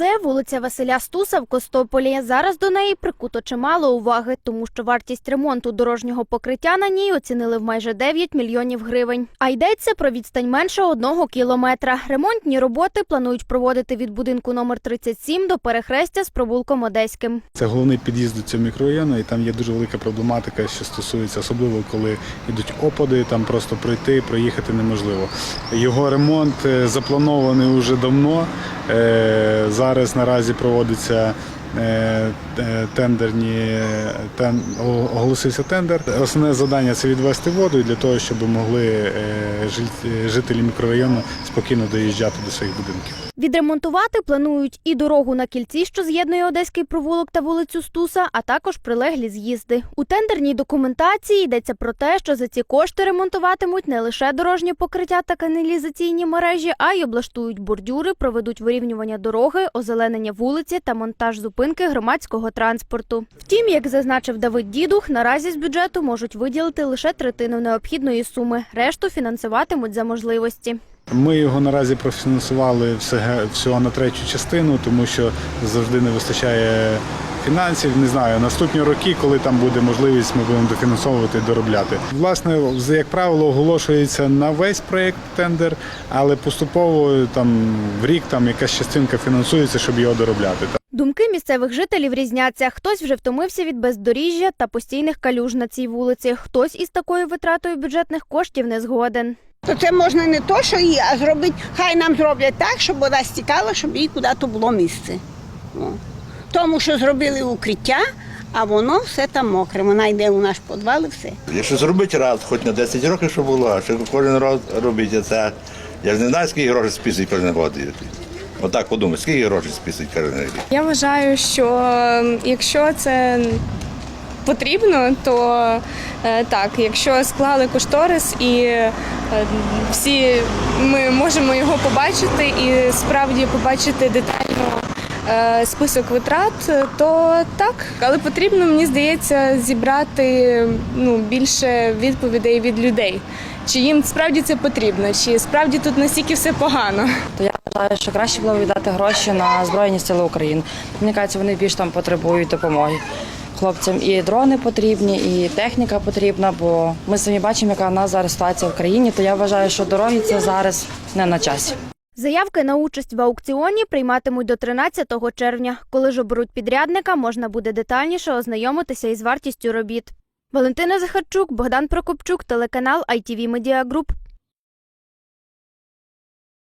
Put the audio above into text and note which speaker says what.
Speaker 1: це вулиця Василя Стуса в Костополі. Зараз до неї прикуто чимало уваги, тому що вартість ремонту дорожнього покриття на ній оцінили в майже 9 мільйонів гривень. А йдеться про відстань менше одного кілометра. Ремонтні роботи планують проводити від будинку номер 37 до перехрестя з провулком Одеським.
Speaker 2: Це головний під'їзд до цього мікрорайону, і там є дуже велика проблематика, що стосується особливо, коли йдуть опади, там просто пройти, проїхати неможливо. Його ремонт е, запланований вже давно. Е, Зараз наразі проводиться тендерні тен, оголосився тендер. Основне завдання це відвести воду для того, щоб могли е, жителі мікрорайону спокійно доїжджати до своїх будинків.
Speaker 1: Відремонтувати планують і дорогу на кільці, що з'єднує Одеський провулок та вулицю Стуса, а також прилеглі з'їзди. У тендерній документації йдеться про те, що за ці кошти ремонтуватимуть не лише дорожнє покриття та каналізаційні мережі, а й облаштують бордюри, проведуть вирівнювання дороги, озеленення вулиці та монтаж зупинки громадського транспорту. Втім, як зазначив Давид Дідух, наразі з бюджету можуть виділити лише третину необхідної суми, решту фінансуватимуть за можливості.
Speaker 2: Ми його наразі профінансували всього на третю частину, тому що завжди не вистачає фінансів. Не знаю, наступні роки, коли там буде можливість, ми будемо дофінансовувати доробляти. Власне, як правило, оголошується на весь проєкт тендер, але поступово там в рік там якась частинка фінансується, щоб його доробляти.
Speaker 1: Думки місцевих жителів різняться. Хтось вже втомився від бездоріжжя та постійних калюж на цій вулиці. Хтось із такою витратою бюджетних коштів не згоден.
Speaker 3: То це можна не то, що її, а зробити, хай нам зроблять так, щоб вода стікала, щоб їй куди-то було місце. О. Тому що зробили укриття, а воно все там мокре. Вона йде у наш підвал і все.
Speaker 4: Якщо зробити раз, хоч на 10 років, щоб було, а що кожен раз робити це. Я ж не знаю, скільки грошей списують кожен год. Отак подумай, скільки грошей списують кожен рік.
Speaker 5: Я вважаю, що ем, якщо це потрібно, то е, так, якщо склали кошторис і е, всі ми можемо його побачити і справді побачити детально е, список витрат, то так. Але потрібно, мені здається, зібрати ну, більше відповідей від людей. Чи їм справді це потрібно, чи справді тут настільки все погано.
Speaker 6: то я вважаю, що краще було віддати гроші на Збройні Сили України. Мені кажеться, вони більш там потребують допомоги. Хлопцям і дрони потрібні, і техніка потрібна, бо ми самі бачимо, яка в нас зараз ситуація в країні. То я вважаю, що дороги це зараз не на часі.
Speaker 1: Заявки на участь в аукціоні прийматимуть до 13 червня. Коли ж оберуть підрядника, можна буде детальніше ознайомитися із вартістю робіт. Валентина Захарчук, Богдан Прокопчук, телеканал ITV Media Group.